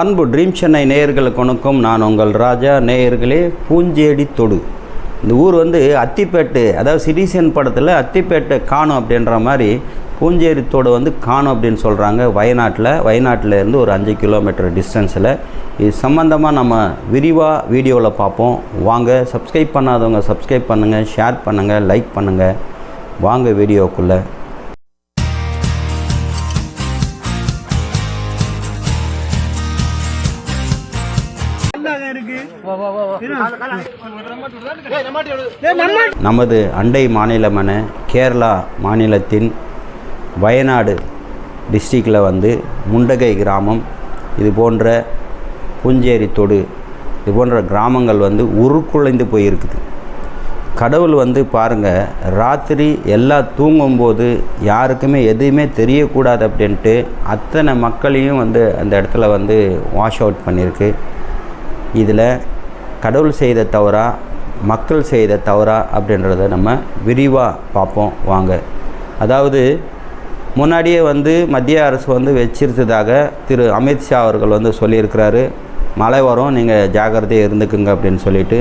அன்பு ட்ரீம் சென்னை நேயர்களுக்கு வணக்கம். நான் உங்கள் ராஜா. நேயர்களே பூஞ்சேடி தொடு. இந்த ஊர் வந்து அத்திப்பேட்டு அதாவது சிட்டிசன் படத்தில் அத்திப்பேட்டை காணும் அப்படின்ற மாதிரி பூஞ்சேரி தோடு வந்து காணும் அப்படின்னு சொல்கிறாங்க வயநாட்டில் வயநாட்டில் இருந்து ஒரு அஞ்சு கிலோமீட்டர் டிஸ்டன்ஸில் இது சம்மந்தமாக நம்ம விரிவாக வீடியோவில் பார்ப்போம். வாங்க சப்ஸ்கிரைப் பண்ணாதவங்க சப்ஸ்கிரைப் பண்ணுங்கள் ஷேர் பண்ணுங்கள் லைக் பண்ணுங்கள் வாங்க வீடியோக்குள்ளே. நமது அண்டை மாநிலமான கேரளா மாநிலத்தின் வயநாடு டிஸ்ட்ரிக்டில் வந்து முண்டகை கிராமம் இது போன்ற புஞ்சேரி தொடு இது போன்ற கிராமங்கள் வந்து உருக்குலைந்து போயிருக்குது. கடவுள் வந்து பாருங்கள் ராத்திரி எல்லாம் தூங்கும்போது யாருக்குமே எதுவுமே தெரியக்கூடாது அப்படின்ட்டு அத்தனை மக்களையும் வந்து அந்த இடத்துல வந்து வாஷ் அவுட் பண்ணியிருக்கு. இதில் கடவுள் செய்த தவறா மக்கள் செய்த தவறா அப்படின்றத நம்ம விரிவாக பார்ப்போம் வாங்க. அதாவது முன்னாடியே வந்து மத்திய அரசு வந்து வச்சிருந்ததாக திரு அமித்ஷா அவர்கள் வந்து சொல்லியிருக்கிறாரு. மழை வரும் நீங்கள் ஜாக்கிரதையாக இருந்துக்குங்க அப்படின்னு சொல்லிட்டு.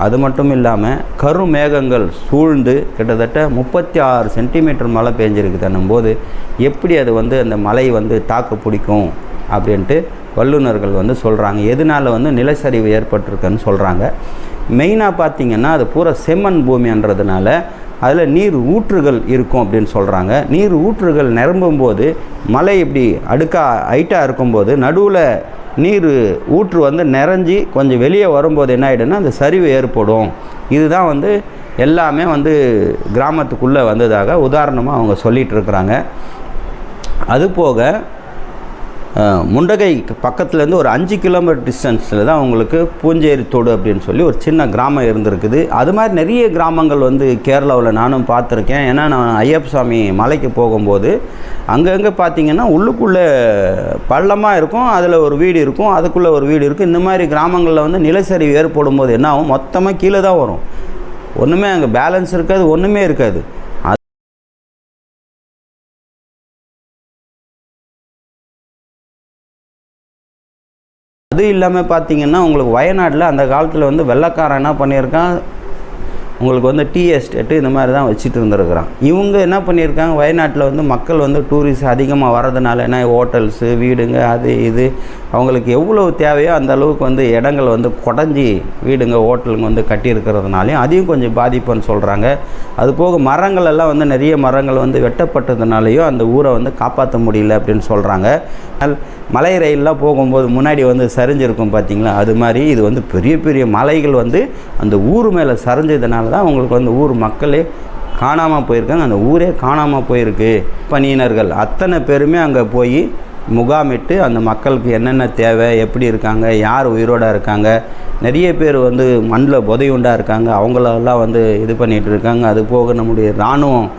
அது மட்டும் இல்லாமல் கருமேகங்கள் சூழ்ந்து கிட்டத்தட்ட முப்பத்தி ஆறு சென்டிமீட்டர் மழை பெஞ்சிருக்குதுன்னும் போது. எப்படி அது வந்து அந்த மலை வந்து தாக்கு பிடிக்கும் அப்படின்ட்டு வல்லுநர்கள் வந்து சொல்கிறாங்க எதனால் வந்து நிலச்சரிவு ஏற்பட்டிருக்குன்னு சொல்கிறாங்க மெயினாக பார்த்தீங்கன்னா அது பூரா செம்மண் பூமின்றதுனால அதில் நீர் ஊற்றுகள் இருக்கும் அப்படின்னு சொல்கிறாங்க நீர் ஊற்றுகள் நிரம்பும் போது இப்படி அடுக்கா ஹைட்டாக இருக்கும்போது நடுவில் நீர் ஊற்று வந்து நிறைஞ்சி கொஞ்சம் வெளியே வரும்போது என்ன ஆகிடும்னா அந்த சரிவு ஏற்படும். இதுதான் வந்து எல்லாமே வந்து கிராமத்துக்குள்ளே வந்ததாக உதாரணமாக அவங்க சொல்லிகிட்டு இருக்கிறாங்க. அதுபோக முண்டகை பக்கத்துலேருந்து ஒரு அஞ்சு கிலோமீட்டர் டிஸ்டன்ஸில் தான் உங்களுக்கு பூஞ்சேரி தோடு அப்படின்னு சொல்லி ஒரு சின்ன கிராமம் இருந்திருக்குது. அது மாதிரி நிறைய கிராமங்கள் வந்து கேரளாவில் நானும் பார்த்துருக்கேன். ஏன்னா நான் ஐயப்பசாமி மலைக்கு போகும்போது அங்கங்கே பார்த்தீங்கன்னா உள்ளுக்குள்ளே பள்ளமாக இருக்கும் அதில் ஒரு வீடு இருக்கும் அதுக்குள்ளே ஒரு வீடு இருக்கும். இந்த மாதிரி கிராமங்களில் வந்து நிலச்சரிவு ஏற்படும் போது என்ன ஆகும்? மொத்தமாக கீழே தான் வரும். ஒன்றுமே அங்கே பேலன்ஸ் இருக்காது ஒன்றுமே இருக்காது. அது இல்லாமல் பார்த்தீங்கன்னா உங்களுக்கு வயநாட்டில் அந்த காலத்தில் வந்து வெள்ளைக்காரன் என்ன பண்ணியிருக்கான்? உங்களுக்கு வந்து டீ எஸ்டேட்டு இந்த மாதிரி தான் வச்சுட்டு இருந்திருக்கிறான். இவங்க என்ன பண்ணியிருக்காங்க? வயநாட்டில் வந்து மக்கள் வந்து டூரிஸ்ட் அதிகமாக வர்றதுனால என்ன ஹோட்டல்ஸு வீடுங்க அது இது அவங்களுக்கு எவ்வளவு தேவையோ அந்த அளவுக்கு வந்து இடங்கள் வந்து குடஞ்சி வீடுங்க ஹோட்டலுங்க வந்து கட்டியிருக்கிறதுனாலையும் அதையும் கொஞ்சம் பாதிப்புன்னு சொல்கிறாங்க அது போக மரங்கள் எல்லாம் வந்து நிறைய மரங்கள் வந்து வெட்டப்பட்டதுனாலையும் அந்த ஊரை வந்து காப்பாற்ற முடியல அப்படின்னு சொல்கிறாங்க மலை ரயிலெலாம் போகும்போது முன்னாடி வந்து சரிஞ்சிருக்கும் பார்த்தீங்களா அது மாதிரி இது வந்து பெரிய பெரிய மலைகள் வந்து அந்த ஊர் மேலே சரிஞ்சதுனால தான் அவங்களுக்கு வந்து ஊர் மக்களே காணாமல் போயிருக்காங்க. அந்த ஊரே காணாமல் போயிருக்கு. பணியினர்கள் அத்தனை பேருமே அங்கே போய் முகாமிட்டு அந்த மக்களுக்கு என்னென்ன தேவை எப்படி இருக்காங்க யார் உயிரோட இருக்காங்க நிறைய பேர் வந்து மண்ணில் புதையுண்டாக இருக்காங்க அவங்களெல்லாம் வந்து இது பண்ணிகிட்டு இருக்காங்க. அது போக நம்முடைய இராணுவம்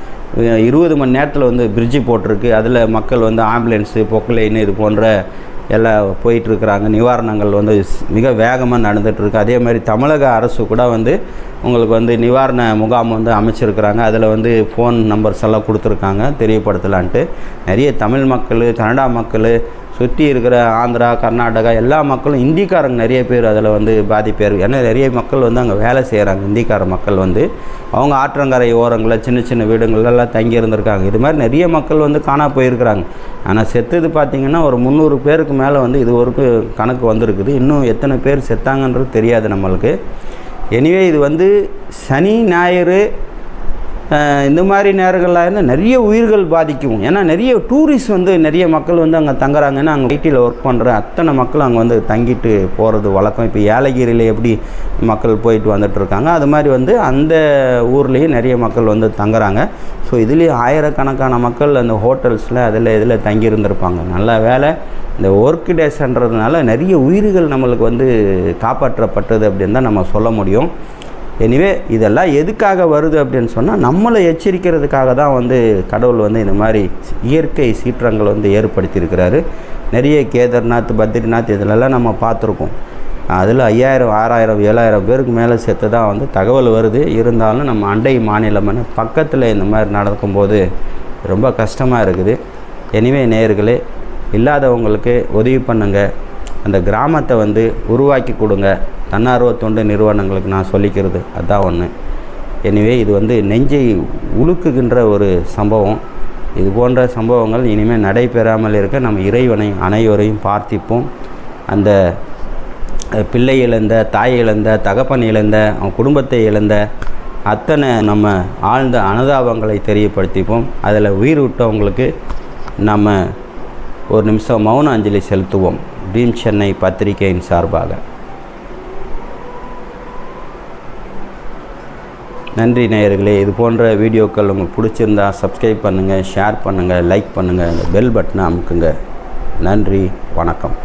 இருபது மணி நேரத்தில் வந்து பிரிட்ஜு போட்டிருக்கு. அதில் மக்கள் வந்து ஆம்புலன்ஸு பொக்கலைன் இது போன்ற எல்லாம் போயிட்டுருக்குறாங்க. நிவாரணங்கள் வந்து மிக வேகமாக நடந்துகிட்ருக்கு அதே மாதிரி தமிழக அரசு கூட வந்து உங்களுக்கு வந்து நிவாரண முகாம் வந்து அமைச்சிருக்கிறாங்க. அதில் வந்து ஃபோன் நம்பர்ஸ் எல்லாம் கொடுத்துருக்காங்க. தெரியப்படுத்தலான்ட்டு. நிறைய தமிழ் மக்கள் கனடா மக்கள் சுற்றி இருக்கிற ஆந்திரா கர்நாடகா எல்லா மக்களும் இந்திக்காரங்க நிறைய பேர் அதில் வந்து பாதிப்பேர் ஏன்னா நிறைய மக்கள் வந்து அங்கே வேலை செய்கிறாங்க இந்திக்கார மக்கள் வந்து அவங்க ஆற்றங்கரை ஓரங்களில் சின்ன சின்ன வீடுங்களெல்லாம் தங்கி இருந்திருக்காங்க. இது மாதிரி நிறைய மக்கள் வந்து காணா போயிருக்கிறாங்க. ஆனால் செத்தது பார்த்திங்கன்னா ஒரு முந்நூறு பேருக்கு மேலே வந்து இது வரைக்கும் கணக்கு வந்திருக்குது. இன்னும் எத்தனை பேர் செத்தாங்கன்றது தெரியாது நம்மளுக்கு. எனிவே இது வந்து சனி ஞாயிறு இந்த மாதிரி நேரங்களில் இருந்து நிறைய உயிர்கள் பாதிக்கும். ஏன்னா நிறைய டூரிஸ்ட் வந்து நிறைய மக்கள் வந்து அங்கே தங்குறாங்கன்னா அங்கே ஐடியில் ஒர்க் பண்ணுற அத்தனை மக்கள் அங்கே வந்து தங்கிட்டு போகிறது வழக்கம். இப்போ ஏலகிரியில் எப்படி மக்கள் போயிட்டு வந்துட்டுருக்காங்க அது மாதிரி வந்து அந்த ஊர்லேயும் நிறைய மக்கள் வந்து தங்குறாங்க. ஸோ இதுலேயும் ஆயிரக்கணக்கான மக்கள் அந்த ஹோட்டல்ஸில் அதில் இதில் தங்கியிருந்திருப்பாங்க. நல்ல வேலை. இந்த ஒர்க் டேஸ்ன்றதுனால நிறைய உயிர்கள் நம்மளுக்கு வந்து காப்பாற்றப்பட்டது அப்படின்னு தான் நம்ம சொல்ல முடியும். எனிவே இதெல்லாம் எதுக்காக வருது அப்படின்னு சொன்னால் நம்மளை எச்சரிக்கிறதுக்காக தான் வந்து கடவுள் வந்து இந்த மாதிரி இயற்கை சீற்றங்கள் வந்து ஏற்படுத்தியிருக்கிறாரு. நிறைய கேதார்நாத் பத்ரிநாத் இதிலெல்லாம் நம்ம பார்த்துருக்கோம். அதில் ஐயாயிரம் ஆறாயிரம் ஏழாயிரம் பேருக்கு மேலே செத்து தான் வந்து தகவல் வருது. இருந்தாலும் நம்ம அண்டை மாநிலம்னு பக்கத்தில் இந்த மாதிரி நடக்கும்போது ரொம்ப கஷ்டமாக இருக்குது. எனிவே நேர்களே இல்லாதவங்களுக்கு உதவி பண்ணுங்கள் அந்த கிராமத்தை வந்து உருவாக்கி கொடுங்க. தன்னார்வ தொண்டு நிறுவனங்களுக்கு நான் சொல்லிக்கிறது. அதான் ஒன்று எனிவே இது வந்து நெஞ்சை உலுக்குகின்ற ஒரு சம்பவம். இது போன்ற சம்பவங்கள் இனிமேல் நடைபெறாமல் இருக்க நம்ம இறைவனை அனைவரையும் பார்த்திப்போம். அந்த பிள்ளை இழந்த தாய் இழந்த தகப்பன் இழந்த அவன் குடும்பத்தை இழந்த அத்தனை நம்ம ஆழ்ந்த அனுதாபங்களை தெரியப்படுத்திப்போம். அதில் உயிர் விட்டவங்களுக்கு நம்ம ஒரு நிமிஷம் மௌன அஞ்சலி செலுத்துவோம். பீம் சென்னை பத்திரிகையின் சார்பாக. நன்றி நேயர்களே இது போன்ற வீடியோக்கள் உங்களுக்கு பிடிச்சிருந்தா சப்ஸ்கிரைப் பண்ணுங்கள் ஷேர் பண்ணுங்கள் லைக் பண்ணுங்கள் இந்த பெல் பட்டனை அமுக்குங்க. நன்றி வணக்கம்.